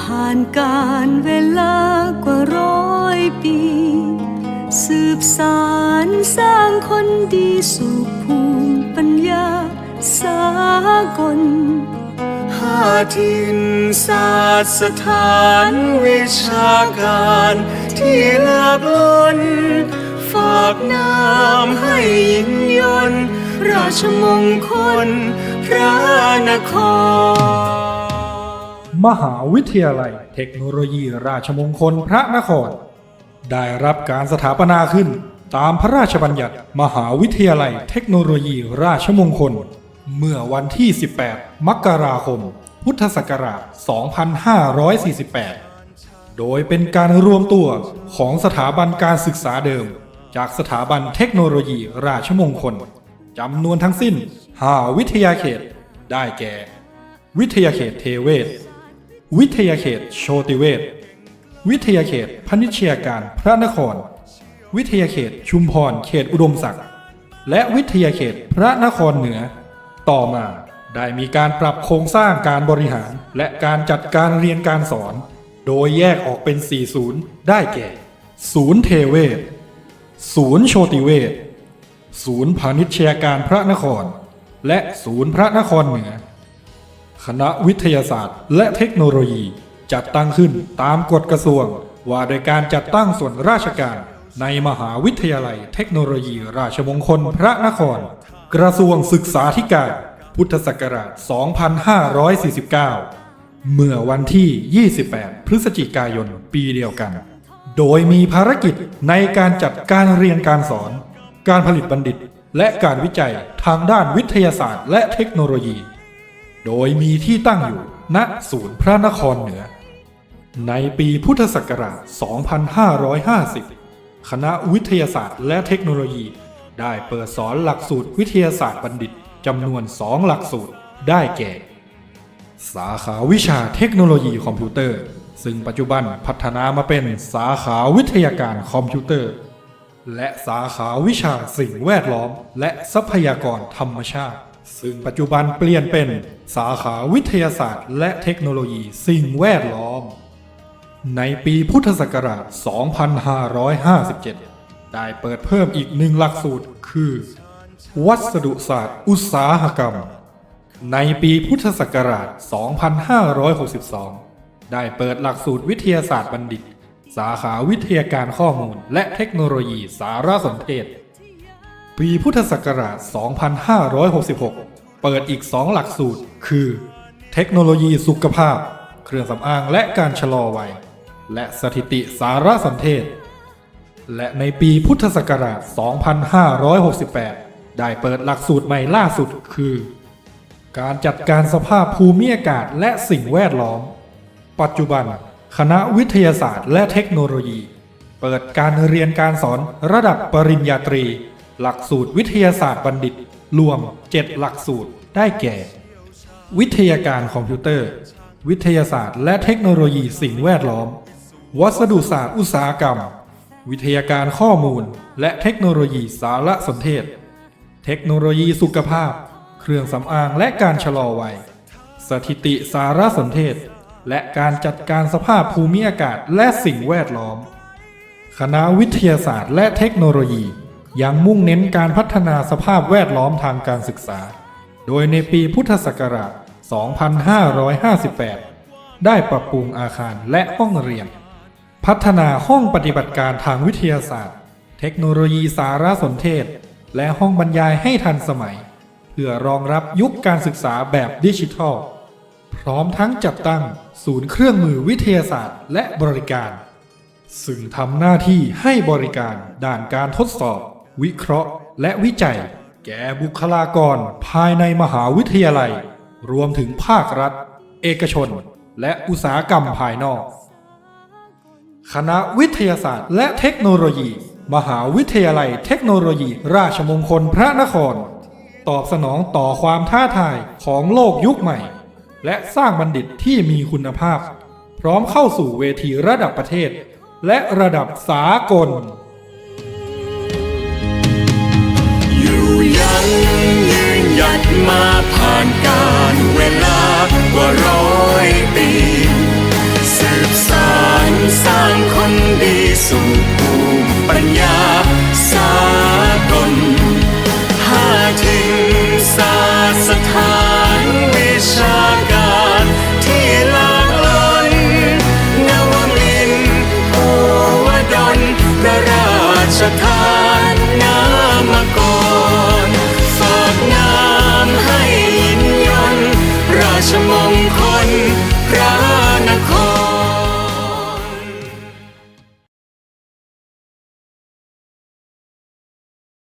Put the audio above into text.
ผ่านการเวลากว่าร้อยปี สืบสารสร้างคนดีสู่ภูมิปัญญาสากลห้าทินศาสตร์สถานวิชาการที่หลากล้น ฝากน้ำให้ยินยน ราชมงคลพระนคร มหาวิทยาลัยเทคโนโลยีราชมงคลพระนคร ได้รับการสถาปนาขึ้นตามพระราชบัญญัติ มหาวิทยาลัยเทคโนโลยีราชมงคล เมื่อวันที่ 18 มกราคม พุทธศักราช 2548 โดยเป็นการรวมตัวของสถาบันการศึกษาเดิม จากสถาบันเทคโนโลยีราชมงคลจำนวนทั้งสิ้น 5 วิทยาเขต ได้แก่ วิทยาเขตเทเวศ วิทยาเขตโชติเวศวิทยาเขตพนิชยาการพระนคร วิทยาเขตชุมพรเขตอุดมศักดิ์และวิทยาเขตพระนครเหนือ ต่อมาได้มีการปรับโครงสร้างการบริหารและการจัดการเรียนการสอน โดยแยกออกเป็น 4 ศูนย์ได้แก่ ศูนย์เทเวศศูนย์โชติเวศศูนย์พาณิชยาการพระนคร และศูนย์พระนครเหนือ คณะวิทยาศาสตร์ และเทคโนโลยี จัดตั้งขึ้นตามกฎกระทรวง ว่าโดยการจัดตั้งส่วนราชการ ในมหาวิทยาลัย เทคโนโลยี ราชมงคลพระนคร กระทรวงศึกษาธิการ พุทธศักราช 2549 เมื่อวันที่ 28 พฤศจิกายน ปีเดียวกัน โดยมีภารกิจในการจัดการเรียนการสอน การผลิตบัณฑิต และการวิจัยทางด้านวิทยาศาสตร์ และเทคโนโลยี โดยมีที่ตั้งอยู่ณศูนย์พระนครเหนือ ในปีพุทธศักราช 2550 คณะวิทยาศาสตร์และเทคโนโลยี ได้เปิดสอนหลักสูตรวิทยาศาสตร์บัณฑิตจำนวน 2 หลักสูตรได้แก่ สาขาวิชาเทคโนโลยีคอมพิวเตอร์ ซึ่งปัจจุบันพัฒนามาเป็นสาขาวิทยาการคอมพิวเตอร์ และสาขาวิชาสิ่งแวดล้อม และทรัพยากรธรรมชาติ ซึ่งปัจจุบันเปลี่ยนเป็นสาขาวิทยาศาสตร์ และเทคโนโลยีสิ่งแวดล้อม ในปีพุทธศักราช 2557 ได้เปิดเพิ่มอีกหนึ่งหลักสูตรคือ วัสดุศาสตร์ อุตสาหกรรม ในปีพุทธศักราช 2562 ได้เปิดหลักสูตรวิทยาศาสตร์บัณฑิต สาขาวิทยาการข้อมูล และเทคโนโลยีสารสนเทศ ปีพุทธศักราช 2566 เปิดอีก 2 หลักสูตร คือ เทคโนโลยีสุขภาพ เครื่องสำอางและการชะลอวัย และสถิติสารสนเทศ และในปีพุทธศักราช 2568 ได้เปิดหลักสูตรใหม่ล่าสุดคือ การจัดการสภาพภูมิอากาศและสิ่งแวดล้อม ปัจจุบัน คณะวิทยาศาสตร์และเทคโนโลยี เปิดการเรียนการสอนระดับปริญญาตรี หลักสูตรวิทยาศาสตร์บัณฑิต รวม 7 หลักสูตรได้แก่ วิทยาการคอมพิวเตอร์ วิทยาศาสตร์ และเทคโนโลยีสิ่งแวดล้อม วัสดุศาสตร์อุตสาหกรรม วิทยาการข้อมูล และเทคโนโลยีสารสนเทศ เทคโนโลยีสุขภาพ เครื่องสำอางและการชะลอวัย สถิติสารสนเทศ และการจัดการสภาพภูมิอากาศและสิ่งแวดล้อม คณะวิทยาศาสตร์และเทคโนโลยี ยังมุ่งเน้นการพัฒนาสภาพแวดล้อมทางการศึกษา โดยในปีพุทธศักราช 2558 ได้ปรับปรุงอาคารและห้องเรียน พัฒนาห้องปฏิบัติการทางวิทยาศาสตร์ เทคโนโลยีสารสนเทศ และห้องบรรยายให้ทันสมัย เพื่อรองรับยุคการศึกษาแบบดิจิทัล พร้อมทั้งจัดตั้งศูนย์เครื่องมือวิทยาศาสตร์ และบริการ ซึ่งทำหน้าที่ให้บริการด้านการทดสอบ วิเคราะห์ และวิจัย แก่บุคลากรภายในมหาวิทยาลัย รวมถึงภาครัฐ เอกชน และอุตสาหกรรมภายนอก คณะวิทยาศาสตร์ และเทคโนโลยี มหาวิทยาลัยเทคโนโลยี ราชมงคลพระนคร ตอบสนองต่อความท้าทายของโลกยุคใหม่ และสร้างบัณฑิตที่มีคุณภาพ พร้อมเข้าสู่เวทีระดับประเทศ และระดับสากล ผ่